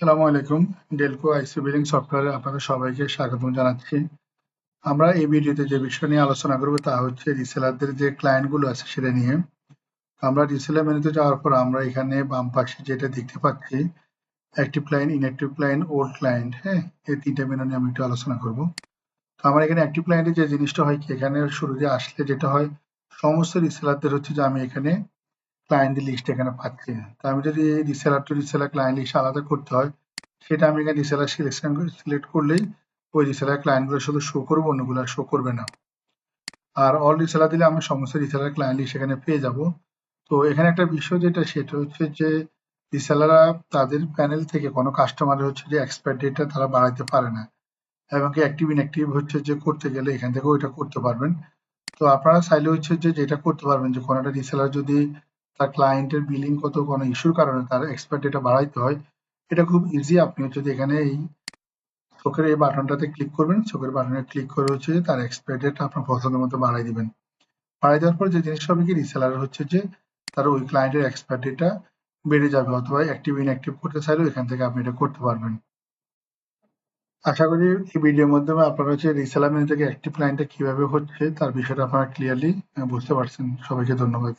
আসসালামু আলাইকুম, ডেলকো আইসি বিলিং সফটওয়্যারে আপনাদের সবাইকে স্বাগতম জানাচ্ছি। আমরা এই ভিডিওতে যে বিষয় নিয়ে আলোচনা করব তা হচ্ছে রিসেলারদের যে ক্লায়েন্টগুলো আছে সেটা নিয়ে। আমরা রিসেলার মেনুতে যাওয়ার পর আমরা এখানে বাম পাশে যেটা দেখতে পাচ্ছি active client inactive client old client হ্যাঁ? এই তিনটা মেনু নিয়ে আমি একটু আলোচনা করব। তো আমার এখানে অ্যাক্টিভ ক্লায়েন্টের যে জিনিসটা হয় কি, এখানে শুরুতে আসলে যেটা হয়, সমস্ত রিসেলারদের হচ্ছে যে আমি এখানে ক্লায়েন্ট লিস্ট এখানে পাচ্ছি। তো আমি যদি এই reseller to reseller client list আলাদা করতে হয়, সেটা আমি এখানে রিসেলার সিলেকশন সিলেক্ট করলেই ওই রিসেলার ক্লায়েন্টগুলো শুধু শো করব, অন্যগুলো শো করবে না। আর অল রিসেলার দিলে আমি সমস্ত রিসেলার ক্লায়েন্ট লিস্ট এখানে পেয়ে যাব। তো এখানে একটা বিষয় যেটা, সেটা হচ্ছে যে রিসেলাররা তাদের প্যানেল থেকে কোনো কাস্টমারের হচ্ছে যে এক্সপায়ার ডেটটা তারা বাড়াইতে পারে না। এবং কি অ্যাক্টিভ ইনঅ্যাক্টিভ হচ্ছে যে করতে গেলে এখান থেকে ওইটা করতে পারবেন। তো আপনারা চাইলে হচ্ছে যে যেটা করতে পারবেন যে কোনো একটা রিসেলার যদি তার ক্লায়েন্টের বিলিং কত, কোনো ইস্যুর কারণে তার এক্সপায়ার ডেটা বাড়াইতে হয়, এটা খুব ইজি আপনি যদি এখানে এই চোখের এই বাটনটাতে ক্লিক করবেন, চোখের বাটনে ক্লিক করে হচ্ছে যে তার এক্সপায়ার ডেট আপনার পছন্দ মতো বাড়াই দিবেন। বাড়াই দেওয়ার পর যে জিনিসটা হবে কি রিসেলার হচ্ছে যে তার ওই ক্লায়েন্টের এক্সপায়ার ডেটা বেড়ে যাবে অথবা অ্যাক্টিভ ইনঅ্যাক্টিভ করতে চাইলেও এখান থেকে আপনি এটা করতে পারবেন। আশা করি এই ভিডিওর মাধ্যমে আপনারা হচ্ছে রিসেলার থেকে অ্যাক্টিভ ক্লায়েন্টটা কীভাবে হচ্ছে তার বিষয়টা আপনারা ক্লিয়ারলি বুঝতে পারছেন। সবাইকে ধন্যবাদ।